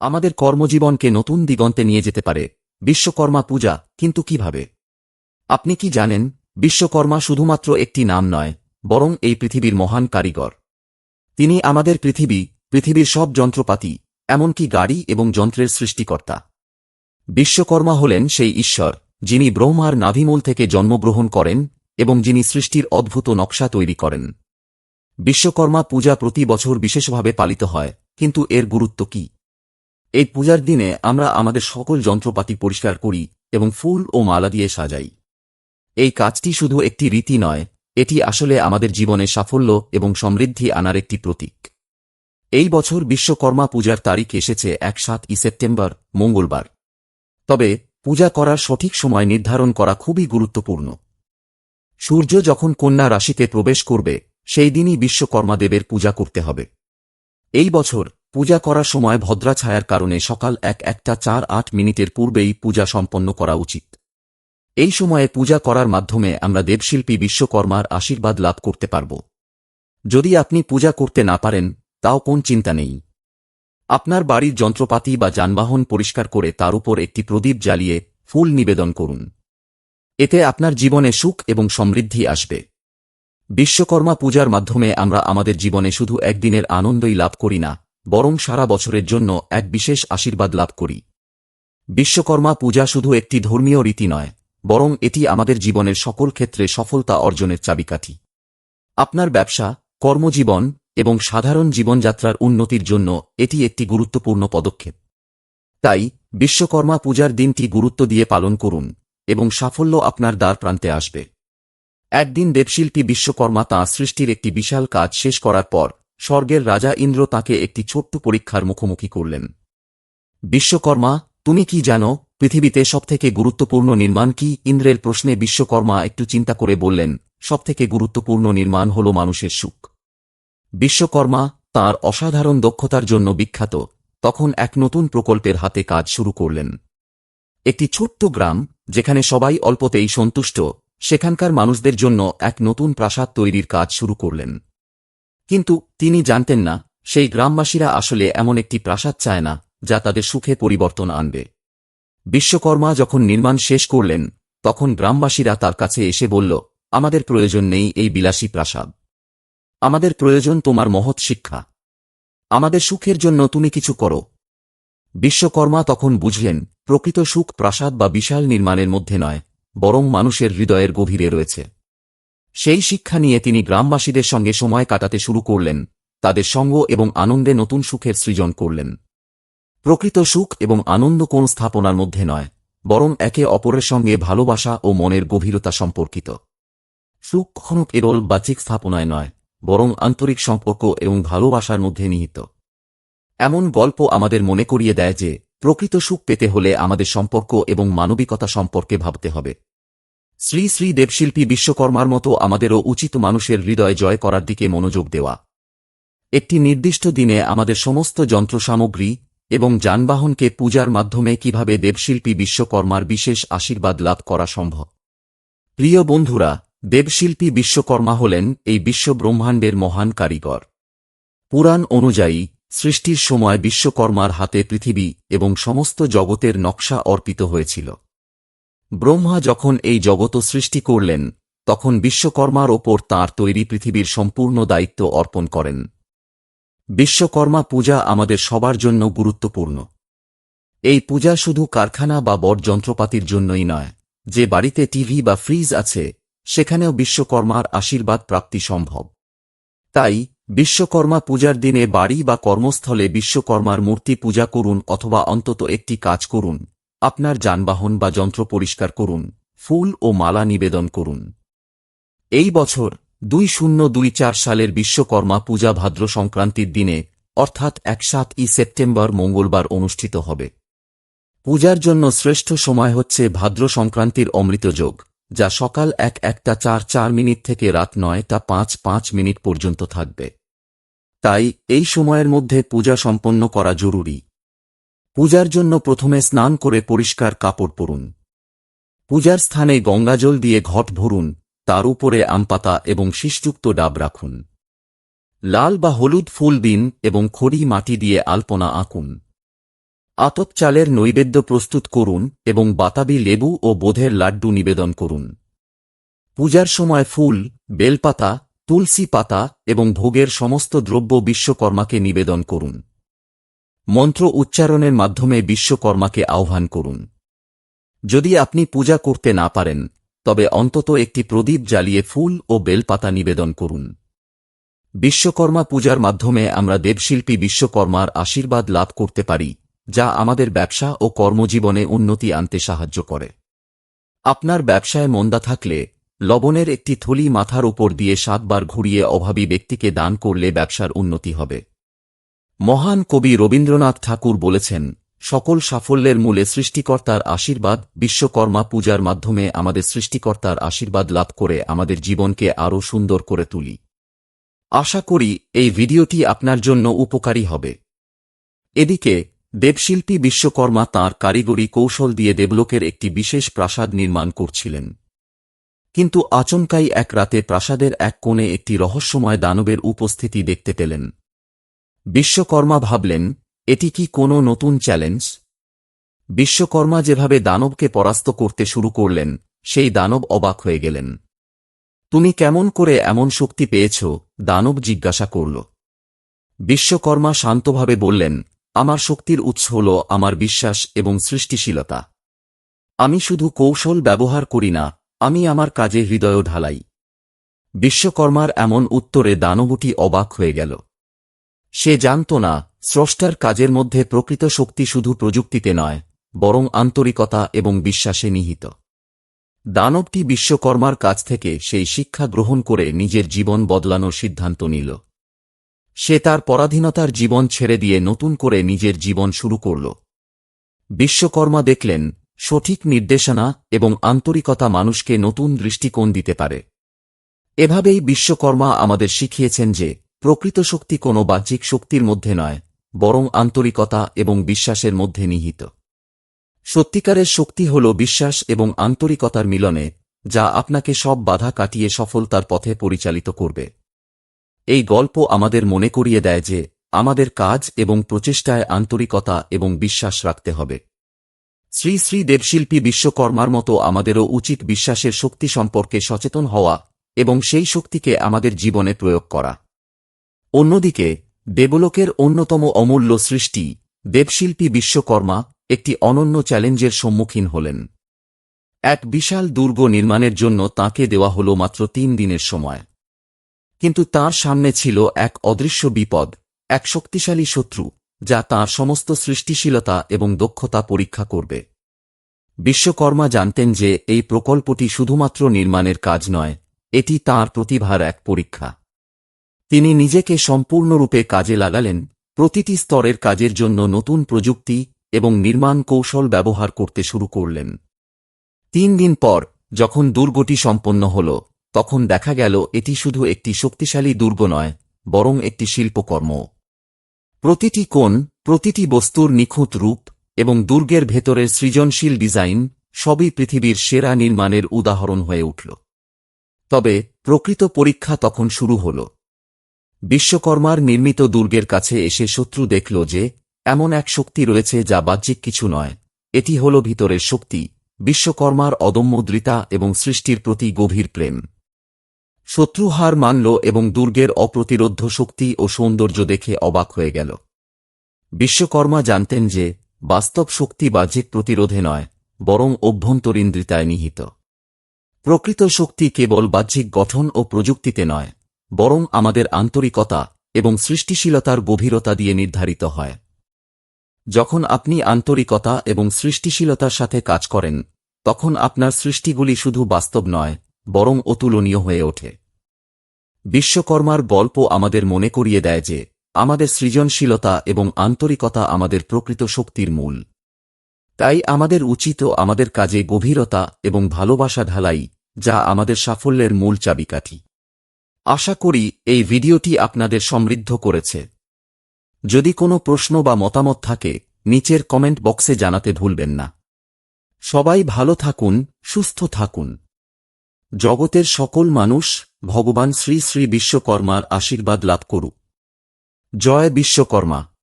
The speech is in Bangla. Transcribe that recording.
আমাদের কর্মজীবনকে নতুন দিগন্তে নিয়ে যেতে পারে। বিশ্বকর্মা পূজা, কিন্তু কীভাবে? আপনি কি জানেন, বিশ্বকর্মা শুধুমাত্র একটি নাম নয়, বরং এই পৃথিবীর মহান কারিগর। তিনি আমাদের পৃথিবী, পৃথিবীর সব যন্ত্রপাতি, এমনকি গাড়ি এবং যন্ত্রের সৃষ্টিকর্তা। বিশ্বকর্মা হলেন সেই ঈশ্বর, যিনি ব্রহ্মার নাভিমূল থেকে জন্মগ্রহণ করেন এবং যিনি সৃষ্টির অদ্ভুত নকশা তৈরি করেন। বিশ্বকর্মা পূজা প্রতি বছর বিশেষভাবে পালিত হয়, কিন্তু এর গুরুত্ব কি? এই পূজার দিনে আমরা আমাদের সকল যন্ত্রপাতি পরিষ্কার করি এবং ফুল ও মালা দিয়ে সাজাই। এই কাজটি শুধু একটি রীতি নয়, এটি আসলে আমাদের জীবনে সাফল্য এবং সমৃদ্ধি আনার একটি প্রতীক। এই বছর বিশ্বকর্মা পূজার তারিখ এসেছে এক সাত ই সেপ্টেম্বর, মঙ্গলবার। তবে পূজা করার সঠিক সময় নির্ধারণ করা খুবই গুরুত্বপূর্ণ। সূর্য যখন কন্যা রাশিতে প্রবেশ করবে, সেই দিনই বিশ্বকর্মা দেবের পূজা করতে হবে। এই বছর পূজা করার সময় ভদ্রা ছায়ার কারণে সকাল এক একটা চার আট মিনিটের পূর্বেই পূজা সম্পন্ন করা উচিত। এই সময়ে পূজা করার মাধ্যমে আমরা দেবশিল্পী বিশ্বকর্মার আশীর্বাদ লাভ করতে পারব। যদি আপনি পূজা করতে না পারেন, তাও কোন চিন্তা নেই। আপনার বাড়ির যন্ত্রপাতি বা যানবাহন পরিষ্কার করে তার উপর একটি প্রদীপ জ্বালিয়ে ফুল নিবেদন করুন। এতে আপনার জীবনে সুখ এবং সমৃদ্ধি আসবে। বিশ্বকর্মা পূজার মাধ্যমে আমরা আমাদের জীবনে শুধু একদিনের আনন্দই লাভ করি না বরং সারা বছরের জন্য এক বিশেষ আশীর্বাদ লাভ করি। বিশ্বকর্মা পূজা শুধু একটি ধর্মীয় রীতি নয়, বরং এটি আমাদের জীবনের সকল ক্ষেত্রে সফলতা অর্জনের চাবিকাঠি। আপনার ব্যবসা, কর্মজীবন এবং সাধারণ জীবনযাত্রার উন্নতির জন্য এটি একটি গুরুত্বপূর্ণ পদক্ষেপ। তাই বিশ্বকর্মা পূজার দিনটি গুরুত্ব দিয়ে পালন করুন এবং সাফল্য আপনার দ্বার প্রান্তে আসবে। একদিন দেবশিল্পী বিশ্বকর্মা তাঁর সৃষ্টির একটি বিশাল কাজ শেষ করার পর স্বর্গের রাজা ইন্দ্র তাকে একটি ছোট্ট পরীক্ষার মুখোমুখি করলেন। বিশ্বকর্মা, তুমি কি জানো, পৃথিবীতে সবথেকে গুরুত্বপূর্ণ নির্মাণ কি? ইন্দ্রের প্রশ্নে বিশ্বকর্মা একটু চিন্তা করে বললেন, সবথেকে গুরুত্বপূর্ণ নির্মাণ হল মানুষের সুখ। বিশ্বকর্মা, তার অসাধারণ দক্ষতার জন্য বিখ্যাত, তখন এক নতুন প্রকল্পের হাতে কাজ শুরু করলেন। একটি ছোট্ট গ্রাম, যেখানে সবাই অল্পতেই সন্তুষ্ট, সেখানকার মানুষদের জন্য এক নতুন প্রাসাদ তৈরির কাজ শুরু করলেন। কিন্তু তিনি জানতেন না, সেই গ্রামবাসীরা আসলে এমন একটি প্রাসাদ চায় না, যা তাদের সুখে পরিবর্তন আনবে। বিশ্বকর্মা যখন নির্মাণ শেষ করলেন, তখন গ্রামবাসীরা তার কাছে এসে বলল, আমাদের প্রয়োজন নেই এই বিলাসী প্রাসাদ। আমাদের প্রয়োজন তোমার মহৎ শিক্ষা। আমাদের সুখের জন্য তুমি কিছু করো। বিশ্বকর্মা তখন বুঝলেন, প্রকৃত সুখ প্রাসাদ বা বিশাল নির্মাণের মধ্যে নয়, বরং মানুষের হৃদয়ের গভীরে রয়েছে। সেই শিক্ষা নিয়ে তিনি গ্রামবাসীদের সঙ্গে সময় কাটাতে শুরু করলেন, তাদের সঙ্গ এবং আনন্দে নতুন সুখের সৃজন করলেন। প্রকৃত সুখ এবং আনন্দ কোন স্থাপনার মধ্যে নয়, বরং একে অপরের সঙ্গে ভালোবাসা ও মনের গভীরতা সম্পর্কিত। সুখ কখনো কেবল বাহ্যিক স্থাপনায় নয়, বরং আন্তরিক সম্পর্ক এবং ভালোবাসার মধ্যে নিহিত। এমন গল্প আমাদের মনে করিয়ে দেয় যে, প্রকৃত সুখ পেতে হলে আমাদের সম্পর্ক এবং মানবিকতা সম্পর্কে ভাবতে হবে। শ্রী শ্রী দেবশিল্পী বিশ্বকর্মার মতো আমাদেরও উচিত মানুষের হৃদয় জয় করার দিকে মনোযোগ দেওয়া। একটি নির্দিষ্ট দিনে আমাদের সমস্ত যন্ত্রসামগ্রী এবং যানবাহনকে পূজার মাধ্যমে কীভাবে দেবশিল্পী বিশ্বকর্মার বিশেষ আশীর্বাদ লাভ করা সম্ভব। প্রিয় বন্ধুরা, দেবশিল্পী বিশ্বকর্মা হলেন এই বিশ্ব ব্রহ্মাণ্ডের মহান কারিগর। পুরাণ অনুযায়ী, সৃষ্টির সময় বিশ্বকর্মার হাতে পৃথিবী এবং সমস্ত জগতের নকশা অর্পিত হয়েছিল। ব্রহ্মা যখন এই জগত সৃষ্টি করলেন, তখন বিশ্বকর্মার ওপর তাঁর তৈরি পৃথিবীর সম্পূর্ণ দায়িত্ব অর্পণ করেন। বিশ্বকর্মা পূজা আমাদের সবার জন্য গুরুত্বপূর্ণ। এই পূজা শুধু কারখানা বা বট যন্ত্রপাতির জন্যই নয়, যে বাড়িতে টিভি বা ফ্রিজ আছে, সেখানেও বিশ্বকর্মার আশীর্বাদ প্রাপ্তি সম্ভব। তাই, বিশ্বকর্মা পূজার দিনে বাড়ি বা কর্মস্থলে বিশ্বকর্মার মূর্তি পূজা করুন অথবা অন্তত একটি কাজ করুন। আপনার যানবাহন বা যন্ত্র পরিষ্কার করুন, ফুল ও মালা নিবেদন করুন। এই বছর দুই শূন্য দুই চার সালের বিশ্বকর্মা পূজা ভাদ্র সংক্রান্তির দিনে, অর্থাৎ এক সাত ই সেপ্টেম্বর মঙ্গলবার অনুষ্ঠিত হবে। পূজার জন্য শ্রেষ্ঠ সময় হচ্ছে ভাদ্র সংক্রান্তির অমৃতযোগ যা সকাল এক একটা চার চার মিনিট থেকে রাত নয়টা পাঁচ পাঁচ মিনিট পর্যন্ত থাকবে। তাই এই সময়ের মধ্যে পূজা সম্পন্ন করা জরুরি। পূজার জন্য প্রথমে স্নান করে পরিষ্কার কাপড় পরুন। পূজার স্থানে গঙ্গাজল দিয়ে ঘট ভরুন, তার উপরে আমপাতা এবং শীষযুক্ত ডাব রাখুন। লাল বা হলুদ ফুল দিন এবং খড়ি মাটি দিয়ে আলপনা আঁকুন। আতপ চালের নৈবেদ্য প্রস্তুত করুন এবং বাতাবি লেবু ও বোধের লাড্ডু নিবেদন করুন। পূজার সময় ফুল, বেলপাতা, তুলসী পাতা এবং ভোগের সমস্ত দ্রব্য বিশ্বকর্মাকে নিবেদন করুন। মন্ত্র উচ্চারণের মাধ্যমে বিশ্বকর্মাকে আহ্বান করুন। যদি আপনি পূজা করতে না পারেন, তবে অন্তত একটি প্রদীপ জ্বালিয়ে ফুল ও বেলপাতা নিবেদন করুন। বিশ্বকর্মা পূজার মাধ্যমে আমরা দেবশিল্পী বিশ্বকর্মার আশীর্বাদ লাভ করতে পারি, যা আমাদের ব্যবসা ও কর্মজীবনে উন্নতি আনতে সাহায্য করে। আপনার ব্যবসায় মন্দা থাকলে, লবণের একটি থলি মাথার উপর দিয়ে সাতবার ঘুরিয়ে অভাবী ব্যক্তিকে দান করলে ব্যবসার উন্নতি হবে। মহান কবি রবীন্দ্রনাথ ঠাকুর বলেছেন, সকল সাফল্যের মূলে সৃষ্টিকর্তার আশীর্বাদ বিশ্বকর্মা পূজার মাধ্যমে আমাদের সৃষ্টিকর্তার আশীর্বাদ লাভ করে আমাদের জীবনকে আরও সুন্দর করে তুলি। আশা করি এই ভিডিওটি আপনার জন্য উপকারী হবে। এদিকে, দেবশিল্পী বিশ্বকর্মা তাঁর কারিগরি কৌশল দিয়ে দেবলোকের একটি বিশেষ প্রাসাদ নির্মাণ করছিলেন। কিন্তু আচমকাই এক রাতে প্রাসাদের এক কোণে একটি রহস্যময় দানবের উপস্থিতি দেখতে পেলেন। বিশ্বকর্মা ভাবলেন, এটি কি কোনো নতুন চ্যালেঞ্জ? বিশ্বকর্মা যেভাবে দানবকে পরাস্ত করতে শুরু করলেন, সেই দানব অবাক হয়ে গেলেন। তুমি কেমন করে এমন শক্তি পেয়েছ? দানব জিজ্ঞাসা করল। বিশ্বকর্মা শান্তভাবে বললেন, আমার শক্তির উৎস হল আমার বিশ্বাস এবং সৃষ্টিশীলতা। আমি শুধু কৌশল ব্যবহার করি না, আমি আমার কাজে হৃদয় ঢালাই। বিশ্বকর্মার এমন উত্তরে দানবটি অবাক হয়ে গেল। সে জানত না, স্রষ্টার কাজের মধ্যে প্রকৃত শক্তি শুধু প্রযুক্তিতে নয়, বরং আন্তরিকতা এবং বিশ্বাসে নিহিত। দানবটি বিশ্বকর্মার কাছ থেকে সেই শিক্ষা গ্রহণ করে নিজের জীবন বদলানোর সিদ্ধান্ত নিল। সে তার পরাধীনতার জীবন ছেড়ে দিয়ে নতুন করে নিজের জীবন শুরু করল। বিশ্বকর্মা দেখলেন, সঠিক নির্দেশনা এবং আন্তরিকতা মানুষকে নতুন দৃষ্টিকোণ দিতে পারে। এভাবেই বিশ্বকর্মা আমাদের শিখিয়েছেন যে প্রকৃত শক্তি কোনো বাহ্যিক শক্তির মধ্যে নয়, বরং আন্তরিকতা এবং বিশ্বাসের মধ্যে নিহিত। সত্যিকারের শক্তি হল বিশ্বাস এবং আন্তরিকতার মিলনে, যা আপনাকে সব বাধা কাটিয়ে সফলতার পথে পরিচালিত করবে। এই গল্প আমাদের মনে করিয়ে দেয় যে, আমাদের কাজ এবং প্রচেষ্টায় আন্তরিকতা এবং বিশ্বাস রাখতে হবে। শ্রী শ্রী দেবশিল্পী বিশ্বকর্মার মতো আমাদেরও উচিত বিশ্বাসের শক্তি সম্পর্কে সচেতন হওয়া এবং সেই শক্তিকে আমাদের জীবনে প্রয়োগ করা। অন্যদিকে, দেবলোকের অন্যতম অমূল্য সৃষ্টি, দেবশিল্পী বিশ্বকর্মা, একটি অনন্য চ্যালেঞ্জের সম্মুখীন হলেন। এক বিশাল দুর্গ নির্মাণের জন্য তাকে দেওয়া হল মাত্র তিন দিনের সময়। কিন্তু তার সামনে ছিল এক অদৃশ্য বিপদ, এক শক্তিশালী শত্রু, যা তার সমস্ত সৃষ্টিশীলতা এবং দক্ষতা পরীক্ষা করবে। বিশ্বকর্মা জানতেন যে, এই প্রকল্পটি শুধুমাত্র নির্মাণের কাজ নয়, এটি তার প্রতিভার এক পরীক্ষা। তিনি নিজেকে সম্পূর্ণরূপে কাজে লাগালেন, প্রতিটি স্তরের কাজের জন্য নতুন প্রযুক্তি এবং নির্মাণ কৌশল ব্যবহার করতে শুরু করলেন। তিন দিন পর, যখন দুর্গটি সম্পন্ন হল, তখন দেখা গেল এটি শুধু একটি শক্তিশালী দুর্গ নয়, বরং একটি শিল্পকর্ম। প্রতিটি কোণ, প্রতিটি বস্তুর নিখুঁত রূপ এবং দুর্গের ভেতরের সৃজনশীল ডিজাইন সবই পৃথিবীর সেরা নির্মাণের উদাহরণ হয়ে উঠল। তবে প্রকৃত পরীক্ষা তখন শুরু হল। বিশ্বকর্মার নির্মিত দুর্গের কাছে এসে শত্রু দেখল যে, এমন এক শক্তি রয়েছে যা বাহ্যিক কিছু নয়। এটি হল ভিতরের শক্তি, বিশ্বকর্মার অদম্য দৃতা এবং সৃষ্টির প্রতি গভীর প্রেম। শত্রু হার মানল এবং দুর্গের অপ্রতিরোধ্য শক্তি ও সৌন্দর্য দেখে অবাক হয়ে গেল। বিশ্বকর্মা জানতেন যে, বাস্তব শক্তি বাহ্যিক প্রতিরোধে নয়, বরং অভ্যন্তরীণ দৃতায় নিহিত। প্রকৃত শক্তি কেবল বাহ্যিক গঠন ও প্রযুক্তিতে নয় বরং আমাদের আন্তরিকতা এবং সৃষ্টিশীলতার গভীরতা দিয়ে নির্ধারিত হয়। যখন আপনি আন্তরিকতা এবং সৃষ্টিশীলতার সাথে কাজ করেন, তখন আপনার সৃষ্টিগুলি শুধু বাস্তব নয়, বরং অতুলনীয় হয়ে ওঠে। বিশ্বকর্মার গল্প আমাদের মনে করিয়ে দেয় যে, আমাদের সৃজনশীলতা এবং আন্তরিকতা আমাদের প্রকৃত শক্তির মূল। তাই আমাদের উচিত আমাদের কাজে গভীরতা এবং ভালোবাসা ঢালাই, যা আমাদের সাফল্যের মূল চাবিকাঠি। আশা করি এই ভিডিওটি আপনাদের সমৃদ্ধ করেছে। যদি কোনো প্রশ্ন বা মতামত থাকে, নিচের কমেন্ট বক্সে জানাতে ভুলবেন না। সবাই ভালো থাকুন, সুস্থ থাকুন। জগতের সকল মানুষ ভগবান শ্রী শ্রী বিশ্বকর্মার আশীর্বাদ লাভ করুক। জয় বিশ্বকর্মা।